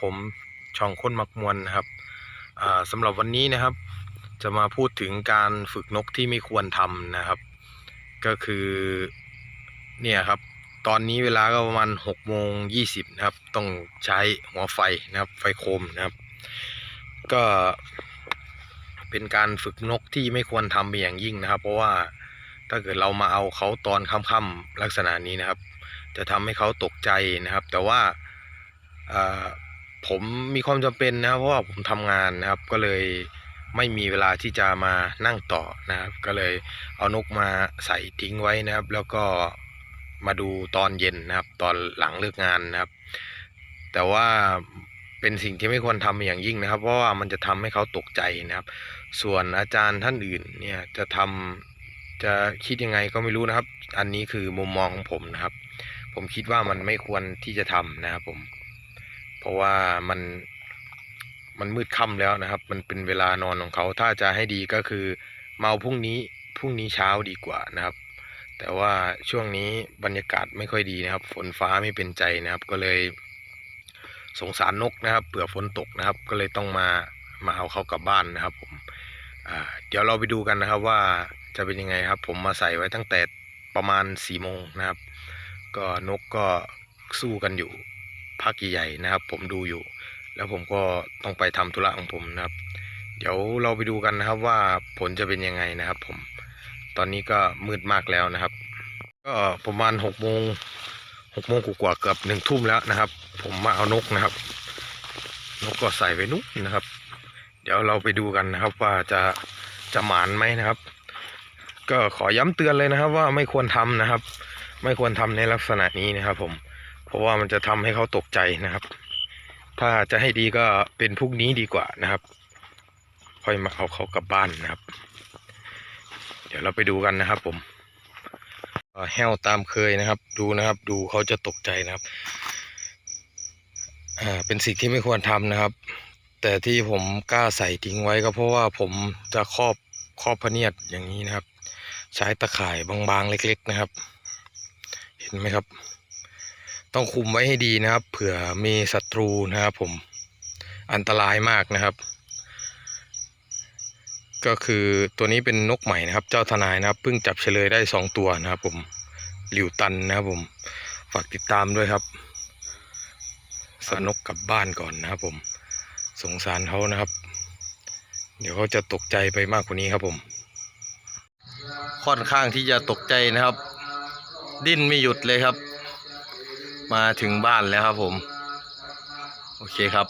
ผมช่องคนมักมวลนะครับสำหรับวันนี้นะครับ จะมาพูดถึงการฝึกนกที่ไม่ควรทำนะครับ ก็คือเนี่ยครับ ตอนนี้เวลาก็ประมาณหกโมงยี่สิบนะครับ ต้องใช้หัวไฟนะครับ ไฟโคมนะครับ ก็เป็นการฝึกนกที่ไม่ควรทำเป็นอย่างยิ่งนะครับ เพราะว่าถ้าเกิดเรามาเอาเขาตอนค่ำๆลักษณะนี้นะครับ จะทำให้เขาตกใจนะครับ แต่ว่า ผมมีความจำเป็นนะครับเพราะว่าผมทำงานนะครับ ก็เลยไม่มีเวลาที่จะมานั่งต่อนะครับ ก็เลยเอานกมาใส่ทิ้งไว้นะครับ แล้วก็มาดูตอนเย็นนะครับ ตอนหลังเลิกงานนะครับ แต่ว่าเป็นสิ่งที่ไม่ควรทำอย่างยิ่งนะครับ เพราะว่ามันจะทำให้เขาตกใจนะครับ ส่วนอาจารย์ท่านอื่นเนี่ยจะทำจะคิดยังไงก็ไม่รู้นะครับ อันนี้คือมุมมองของผมนะครับ ผมคิดว่ามันไม่ควรที่จะทำนะครับผม ราะว่ามันมันมืดค่ำแล้วนะครับ มันเป็นเวลานอนของเขา ถ้าจะให้ดีก็คือเมาพรุ่งนี้พรุ่งนี้เช้าดีกว่านะครับ แต่ว่าช่วงนี้บรรยากาศไม่ค่อยดีนะครับ ฝนฟ้าไม่เป็นใจนะครับ ก็เลย สงสารนกนะครับเผื่อฝนตกนะครับ ก็เลยต้องมามาเอาเขากลับบ้านนะครับ ผมเดี๋ยวเราไปดูกันนะครับว่าจะเป็นยังไงครับ ผมมาใส่ไว้ตั้งแต่ประมาณสี่โมงนะครับ ก็นกก็สู้กันอยู่ พักใหญ่ๆนะครับ ผมดูอยู่ แล้วผมก็ต้องไปทำธุระของผมนะครับ เดี๋ยวเราไปดูกันนะครับว่าผลจะเป็นยังไงนะครับ ผม ตอนนี้ก็มืดมากแล้วนะครับ ก็ประมาณหกโมงหกโมงกว่าเกือบหนึ่งทุ่มแล้วนะครับ ผมมาเอานกนะครับ นกก็ใส่ไว้นุ๊นะครับ เดี๋ยวเราไปดูกันนะครับว่าจะจะหมานไหมนะครับ ก็ขอย้ำเตือนเลยนะครับว่าไม่ควรทำนะครับ ไม่ควรทำในลักษณะนี้นะครับผม เพราะว่ามันจะทำให้เขาตกใจนะครับ ถ้าจะให้ดีก็เป็นพรุ่งนี้ดีกว่านะครับ ค่อยมาเอาเขากลับบ้านนะครับ เดี๋ยวเราไปดูกันนะครับ ผมแห้วตามเคยนะครับ ดูนะครับ ดูเขาจะตกใจนะครับอ่าเป็นสิ่งที่ไม่ควรทำนะครับ แต่ที่ผมกล้าใส่ทิ้งไว้ก็เพราะว่าผมจะครอบครอบพเนียดอย่างนี้นะครับ ใช้ตะข่ายบางๆเล็ก ๆนะครับ เห็นไหมครับ ต้องคุมไว้ให้ดีนะครับ เผื่อมีศัตรูนะครับผมอันตรายมากนะครับ ก็คือตัวนี้เป็นนกใหม่นะครับ เจ้าทนายนะครับเพิ่งจับเฉลยได้สองตัวนะครับ ผมหลิวตันนะครับผมฝากติดตามด้วยครับสนกกลับบ้านก่อนนะครับผมสงสารเขานะครับ เดี๋ยวเขาจะตกใจไปมากกว่านี้ครับผม ค่อนข้างที่จะตกใจนะครับ ดิ้นไม่หยุดเลยครับ มาถึงบ้านแล้วครับผม โอเคครับ